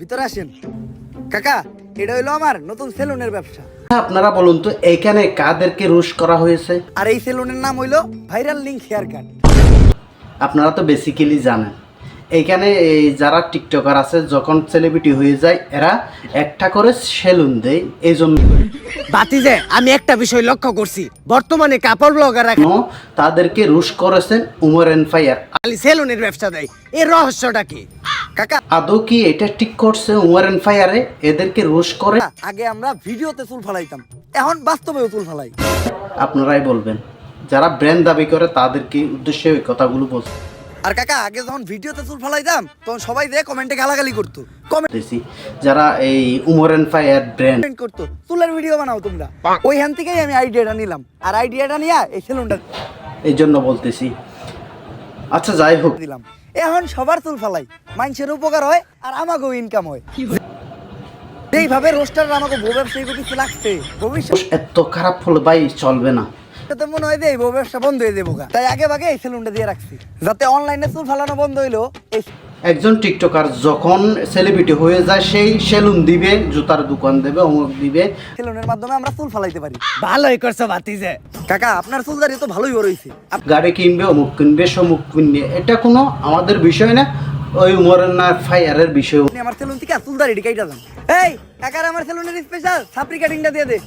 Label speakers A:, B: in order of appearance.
A: ভিতরে আসেন। কাকা এটা হইল আমার নতুন সেলুনের ব্যবসা।
B: আপনারা বলুন তো এইখানে কাদেরকে রুশ করা হয়েছে?
A: আর এই সেলুনের নাম হইল ভাইরাল লিঙ্ক হেয়ার কাট।
B: আপনারা তো বেসিক্যালি জানেন। এইখানে এই যারা টিকটকার আছে যখন সেলিব্রিটি হয়ে যায় এরা একটা করে সেলুন দেয় এই জন্য
A: বাতিজে আমি একটা বিষয় লক্ষ্য করছি। বর্তমানে কাপড় ব্লগাররা
B: তাদেরকে রুশ করেছেন উমর এন ফায়ার।
A: খালি সেলুনের ব্যবসা দেয়। এর রহস্যটা কি? কাকা
B: আদৌ কি এটা ঠিক করছে ফায়ারে? এদেরকে রুশ করে?
A: আগে আমরা ভিডিওতে চুল ফালাইতাম। এখন বাস্তবেও চুল ফালাই।
B: আপনারাই বলবেন যারা ব্র্যান্ড দাবি করে তাদেরকে উদ্দেশ্যে ওই কথাগুলো বলছে।
A: আর কাকা আগে যখন ভিডিওতে চুল ফালাইতাম তখন সবাই দিয়ে কমেন্টে গালাগালি করতো। কমেন্ট
B: বলতেছি যারা এই উমর এন ফায়ার ব্র্যান্ড
A: করতো চুলের ভিডিও বানাও তোমরা। ওইখান থেকেই আমি আইডিয়াটা নিলাম। আর আইডিয়াটা নিয়ে এই সেলুনটা
B: এই জন্য বলতেছি আচ্ছা যাই হোক।
A: দিলাম। এখন সবার চুল ফালাই। মানুষের উপকার হয় আর আমাকেও ইনকাম হয়। এইভাবে রোস্টার আমাকে বউ ব্যবসায়ী করতে লাগছে ভবিষ্যৎ
B: এত খারাপ হলে ভাই চলবে না।
A: মনে হয় যে এই বউ ব্যবসা বন্ধ হয়ে যাব তাই আগে ভাগে এই সেলুনটা দিয়ে রাখছি। যাতে অনলাইনে চুল ফালানো বন্ধ হইল এই
B: একজন টিকটকার যখন সেলিব্রিটি হয়ে যায় সেই সেলুন দিবে জুতার দোকান দেবে অমুক দিবে।
A: সেলুনের মাধ্যমে আমরা চুল ফালাইতে পারি। ভালোই করছ বাতিজে কাকা আপনার চুল দাঁড়িয়ে তো ভালোই বড় হয়েছে
B: গাড়ি কিনবে অমুক কিনবে সমুক কিনবে এটা কোনো আমাদের বিষয় না। ওই উমরের না ফায়ারের বিষয়
A: আমার সেলুন থেকে চুল দাঁড়িয়ে কাইটা যান। এই কাকার আমার সেলুনের স্পেশাল সাপড়ি কাটিংটা দিয়ে দে।